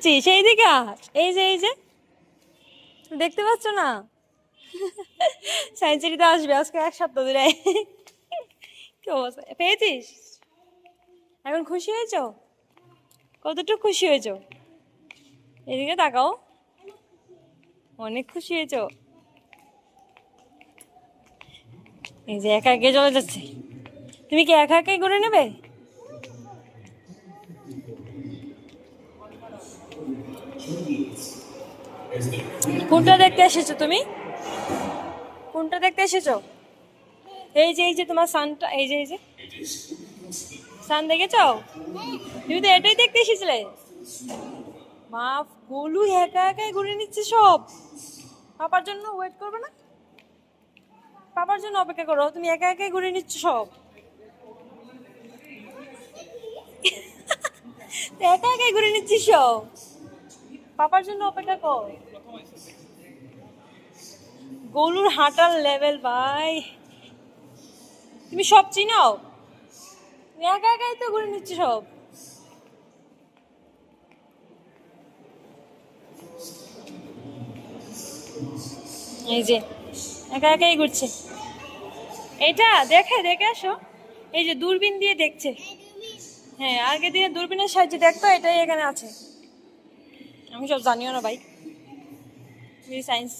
করছিস সেই দিকে এই যে এই যে। দেখতে পাচ্ছ না? সিটিতে আসবে, আজকে এক সপ্তাহ ধরে। কি অবস্থা? পেয়েছিস? এখন খুশি হয়েছো? কতটুকু খুশি হয়েছো? এদিকে তাকাও। অনেক খুশি হয়েছো। এই যে একা একে চলে যাচ্ছে। তুমি কি একা একাই করে নেবে? কোনটা দেখতে এসেছ তুমি? কোনটা দেখতে এসেছ? এই যে এই যে তোমার সানটা, এই যে এই যে। সান দেখেছ? তুমি তো এটাই দেখতে এসেছিলে। মা গোলু একা একাই ঘুরে নিচ্ছে সব। পাপার জন্য ওয়েট করবে না? পাপার জন্য অপেক্ষা করো, তুমি একা একাই ঘুরে নিচ্ছ সব। একা একাই ঘুরে নিচ্ছিস সব? পাপার জন্য অপেক্ষা কর। গলুর হাঁটার লেভেল ভাই। তুমি সব চিনাও? একা একাই তো ঘুরে নিচ্ছ সব। এই যে, একা একাই ঘুরছে। এটা দেখে দেখে আসো। এই যে দূরবীন দিয়ে দেখছে। হ্যাঁ আগের দিনে দূরবীনের সাহায্যে দেখতো এটাই এখানে আছে। আমি সব জানিও না, ভাই। সায়েন্স